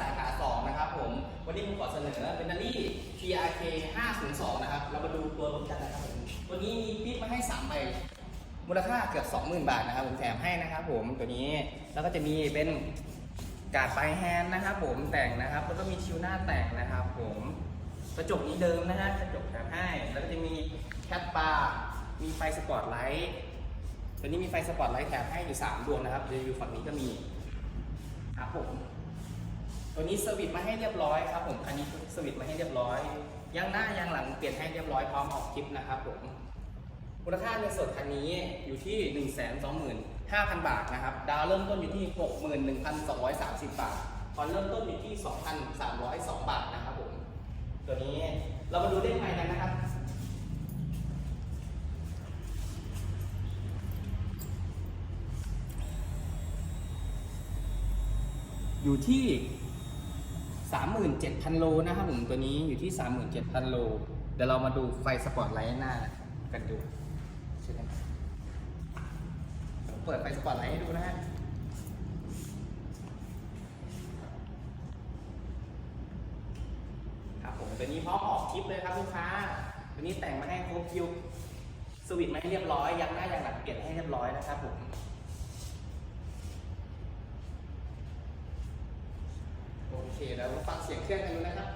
สาขา2นะครับผม วันนี้ผมขอเสนอเบนนารี่ TRK 502นะครับ เรามาดูตัวรถกันนะครับผมตัวนี้มีปิ๊บมาให้3ใบ มูลค่าเกือบ 20,000 บาทนะครับผมแถมให้นะครับผมตัวนี้ แล้วก็จะมีเป็นกาดไฟแฮนด์นะครับผมแต่งนะครับ แล้วก็มีชิวหน้าแต่งนะครับผมกระจกนี้เดิมนะฮะกระจกแถมให้ แล้วก็จะมีแคปบาร์มีไฟสปอตไลท์ตัวนี้มีไฟสปอตไลท์แถมให้อยู่3ดวงนะครับเดี๋ยวอยู่ฝั่งนี้ก็มีครับผม ตัวนี้สวิตช์มาให้เรียบร้อยครับผมอันนี้สวิตช์มาให้เรียบร้อยยางหน้ายางหลังเปลี่ยนให้เรียบร้อยพร้อมออกคลิปนะครับผมมูลค่าเงินสดคันนี้อยู่ที่ 1 2 5 0 0 0 บาทนะครับดาวเริ่มต้นอยู่ที่ 61,230 บาทผ่อนเริ่มต้นอยู่ที่ 2,302 บาทนะครับผมตัวนี้เรามาดูเลขไมล์กันนะครับอยู่ที่ 37,000 โลนะครับผมตัวนี้อยู่ที่ 37,000 โล เดี๋ยวเรามาดูไฟสปอตไลท์หน้ากันดูใช่ไหมผมเปิดไฟสปอตไลท์ให้ดูนะฮะครับผมตัวนี้พร้อมออกคลิปเลยครับลูกค้าตัวนี้แต่งมาให้ครบคิวสวิตช์มาให้เรียบร้อยยังหน้ายังหลังเปลี่ยนให้เรียบร้อยนะครับผม เคแล้วฟังเสียงเครื่องกันดูนะครับ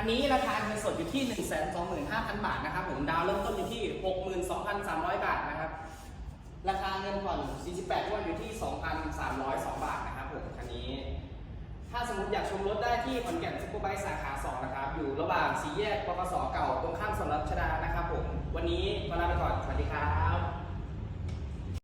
คันนี้ราคาเงินสดอยู่ที่ 1 2 5 0 0 0 บาทนะครับผมดาวเริ่มต้นอยู่ที่ 62,300 บาทนะครับ ราคาเงินผ่อน 48งวดอยู่ที่ 2,302 บาทนะครับผมคันนี้ ถ้าสมมติอยากชมรถได้ที่ขอนแก่นซุปเปอร์ไบค์สาขา 2 นะครับ อยู่ระหว่างสีแยกปกสเก่าตรงข้ามสำนักชดานะครับผม วันนี้ขอลาไปก่อน สวัสดีครับ